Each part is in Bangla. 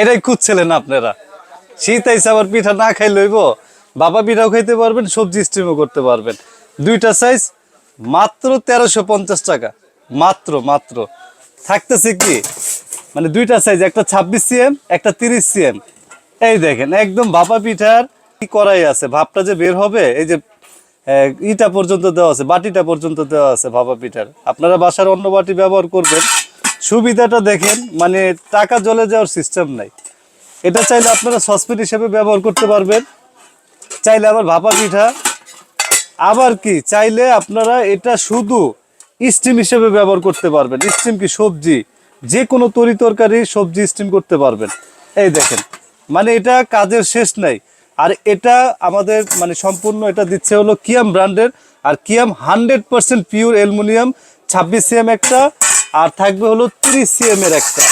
এটাই খুঁজছিলেন আপনারা। শীত আইসে আবার পিঠা না খাই লইব। বাবা পিঠাও খাইতে পারবেন, সবজি স্টিমও করতে পারবেন। দুইটা সাইজ মাত্র তেরোশো পঞ্চাশ টাকা। মাত্র মাত্র। থাকতেছে কি? মানে দুইটা সাইজ একটা ছাব্বিশ সিএম একটা তিরিশ সিএম এই দেখেন, একদম ভাপা পিঠার কি করাই আছে? ভাপটা যে বের হবে, এই যে ইটা পর্যন্ত দেওয়া আছে, বাটিটা পর্যন্ত দেওয়া আছে ভাপা পিঠার। আপনারা বাসার অন্য বাটি ব্যবহার করবেন। সুবিধাটা দেখেন মানে টাকা জ্বলে যাওয়ার সিস্টেম নাই। এটা চাইলে আপনারা সসপেন হিসেবে ব্যবহার করতে পারবেন। চাইলে আবার ভাপা পিঠা। আবার কি, চাইলে আপনারা এটা শুধু স্টিম হিসেবে ব্যবহার করতে পারবেন। স্টিম কি সবজি? যে কোনো তরি তরকারি সবজি স্টিম করতে পারবেন। এই দেখেন মানে এটা কাজের শেষ নাই। আর এটা আমাদের মানে সম্পূর্ণ এটা দিচ্ছে হলো কিয়াম ব্র্যান্ডের। আর কিয়াম হান্ড্রেড পিওর অ্যালুমিনিয়াম ছাব্বিশ সিএম একটা আর থাকবে হলো তিরিশ সিএম এর একটা।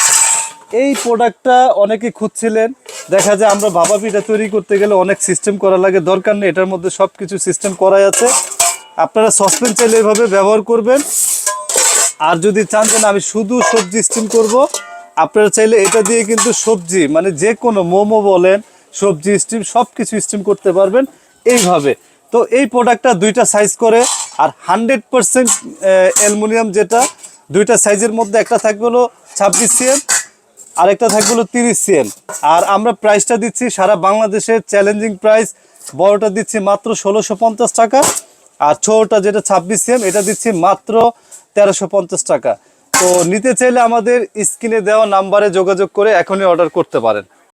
এই প্রোডাক্টটা অনেকে খুঁজছিলেন। দেখা যায় আমরা ভাপা পিঠা তৈরি করতে গেলে অনেক সিস্টেম করা লাগে, দরকার নেই, এটার মধ্যে সব কিছু সিস্টেম করাই আছে। আপনারা সসপেন চাইলে এইভাবে ব্যবহার করবেন। আর যদি চান যে আমি শুধু সবজি স্টিম করব। আপনারা চাইলে এটা দিয়ে কিন্তু সবজি মানে যে কোনো মোমো বলেন, সবজি স্টিম সব কিছু স্টিম করতে পারবেন এইভাবে। তো এই প্রোডাক্টটা দুইটা সাইজ করে, আর হান্ড্রেড পারসেন্ট অ্যালুমিনিয়াম যেটা দুইটা সাইজের মধ্যে একটা থাকবে হলো ছাব্বিশ সিএম, আরেকটা থাকবে হলো তিরিশ সিএম। আর আমরা প্রাইসটা দিচ্ছি সারা বাংলাদেশের চ্যালেঞ্জিং প্রাইস বড়টা দিচ্ছি মাত্র ষোলোশো পঞ্চাশ টাকা আর ছোটটা যেটা ছাব্বিশ সিএম, এটা দিচ্ছি মাত্র তেরোশো পঞ্চাশ টাকা। তো নিতে চাইলে আমাদের স্ক্রিনে দেওয়া নাম্বারে যোগাযোগ করে এখনই অর্ডার করতে পারেন।